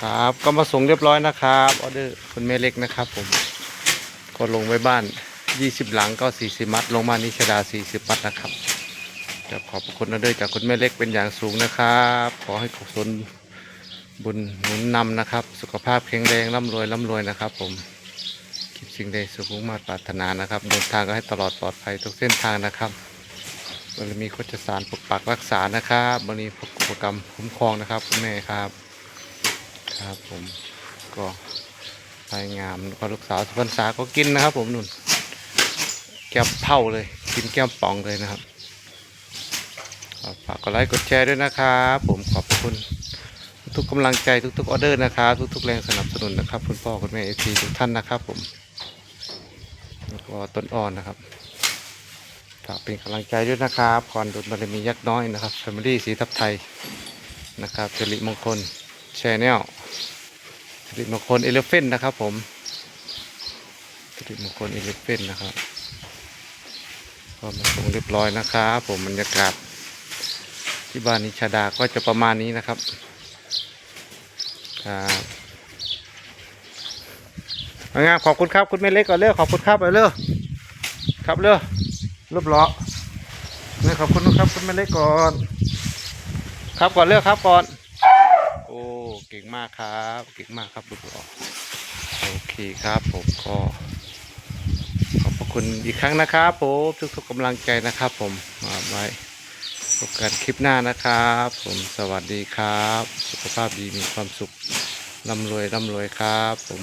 ครับ ก็มาส่งเรียบร้อยนะครับออเดอร์คุณแม่เล็กนะครับผมก็ลงไว้บ้าน 20 หลังก็ 40 มัด ลงมานิชดา 40 มัดนะครับจะขอบคุณออเดอร์จากคุณแม่เล็กเป็นอย่างสูงนะครับ ขอให้กุศลบุญหนุนนำนะครับ สุขภาพแข็งแรงร่ำรวยร่ำรวยนะครับ ผมคิดสิ่งใดสุขมุ่งมาตรปรารถนานะครับเดินทางก็ให้ตลอดปลอดภัยทุกเส้นทางนะครับบารมีโคจสารปกปักรักษานะครับบารมีปกกรรมคุ้มครองนะครับคุณแม่ครับ ครับ ผมก็รายงามก็ลูกสาวสุพรรษาก็กินนะครับ ผมนุ่นแก้มเผาเลย กินแก้มป่องเลยนะครับฝากกดไลค์กดแชร์ด้วยนะครับผมขอบคุณทุกกำลังใจทุกๆออเดอร์นะครับทุกๆแรงสนับสนุนนะครับคุณพ่อคุณแม่เอทีทุกท่านนะครับ ผมแล้วก็ต้นอ่อนนะครับฝากเป็นกำลังใจด้วยนะครับก่อนดุลบารมียักษ์น้อยนะครับแฟมิลี่สีทับไทยนะครับสิริมงคลแชแนล สิริมงคลเอเลฟเฟนนะครับ ผมสิริมงคลเอเลฟเฟนนะครับก็มาส่งเรียบร้อยนะครับผมบรรยากาศที่บ้านนิชาดาก็จะประมาณนี้นะครับครับงามขอบคุณครับคุณแม่เล็กก่อนเร็วขอบคุณครับเอาเร็วครับเร็วรูปล้อเนี่ยขอบคุณนะครับคุณแม่เล็กก่อน ครับก่อนเร็วครับก่อน เก่งมากครับเก่งมากครับลูกออกโอเคครับผมก็ขอบพระคุณอีกครั้งนะครับผมทุกๆกำลังใจนะครับผมมาไว้พบกันคลิปหน้านะครับ ผมสวัสดีครับ สุขภาพดีมีความสุขร่ำรวยร่ำรวยครับ ผม